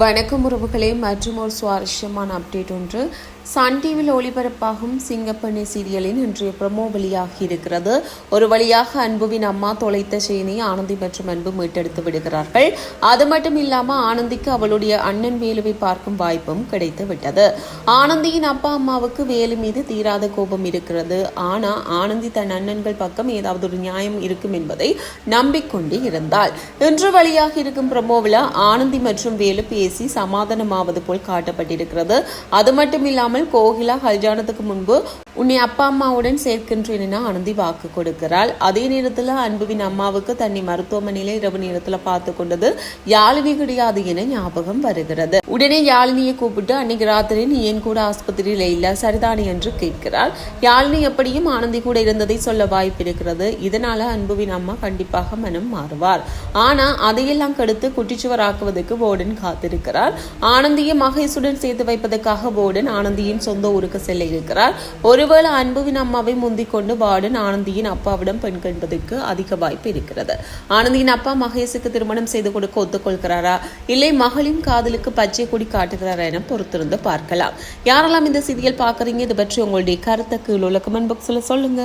வணக்கம் உறவுகளே மற்றும் ஒரு சுவாரஸ்யமான அப்டேட் ஒன்று. சன் டிவியில் ஒளிபரப்பாகும் சிங்கப்பண்ணி சீரியலின் இன்றைய ப்ரமோ வெளியாகி இருக்கிறது. ஒரு வழியாக அன்புவின் அம்மா தொலைத்த செய்தியை ஆனந்தி மற்றும் அன்பு மீட்டெடுத்து விடுகிறார்கள். அது மட்டும் இல்லாமல் ஆனந்திக்கு அவளுடைய அண்ணன் வேலுவை பார்க்கும் வாய்ப்பும் கிடைத்து விட்டது. ஆனந்தியின் அப்பா அம்மாவுக்கு வேலு மீது தீராத கோபம் இருக்கிறது. ஆனா ஆனந்தி தன் அண்ணன்கள் பக்கம் ஏதாவது ஒரு நியாயம் இருக்கும் என்பதை நம்பிக்கொண்டு இருந்தாள். இன்று வழியாக இருக்கும் பிரமோவில் ஆனந்தி மற்றும் வேலு பேசி சமாதானமாவது போல் காட்டப்பட்டிருக்கிறது. அது மட்டும் இல்லாமல் கோகிலா கல்யாணத்துக்கு முன்பு உன்னை அப்பா அம்மாவுடன் சேர்க்கின்றேன் என ஆனந்தி வாக்கு கொடுக்கிறாள். அதே நேரத்தில் அன்புவின் அம்மாவுக்கு தன்னை மருத்துவமனையில இரவு நேரத்தில் பார்த்து கொண்டது யாழினி கிடையாது என ஞாபகம் வருகிறது. உடனே யாழினியை கூப்பிட்டு அன்னைக்கு ராத்திரி நீ என் கூட ஆஸ்பத்திரியில இல்ல சரிதானி? என்று கேட்கிறாள். யாழினி எப்படியும் ஆனந்தி கூட இருந்ததை சொல்ல வாய்ப்பு இருக்கிறது. இதனால அன்புவின் அம்மா கண்டிப்பாக மனம் மாறுவார். ஆனா அதையெல்லாம் கெடுத்து குட்டிச்சுவராக்குவதற்கு போர்டன் காத்திருக்கிறார். ஆனந்தியை மகேஷுடன் சேர்த்து வைப்பதற்காக போர்டன் ஆனந்தியின் சொந்த ஊருக்கு செல்ல இருக்கிறார். ஒரு ஒருவேளை அன்புவின் அம்மாவை முந்திக் கொண்டு பாடன் ஆனந்தியின் அப்பாவிடம் பெண் கண்பதற்கு அதிக வாய்ப்பு இருக்கிறது. ஆனந்தியின் அப்பா மகேஷுக்கு திருமணம் செய்து கொடுக்க ஒத்துக்கொள்கிறாரா? இல்லை மகளின் காதலுக்கு பச்சை கொடி காட்டுகிறாரா என பொறுத்திருந்து பார்க்கலாம். யாரெல்லாம் இந்த சீரியல் பார்க்குறீங்க? இது பற்றி உங்களுடைய கருத்தை கீழே உள்ள கமெண்ட் பாக்ஸில் சொல்லுங்க.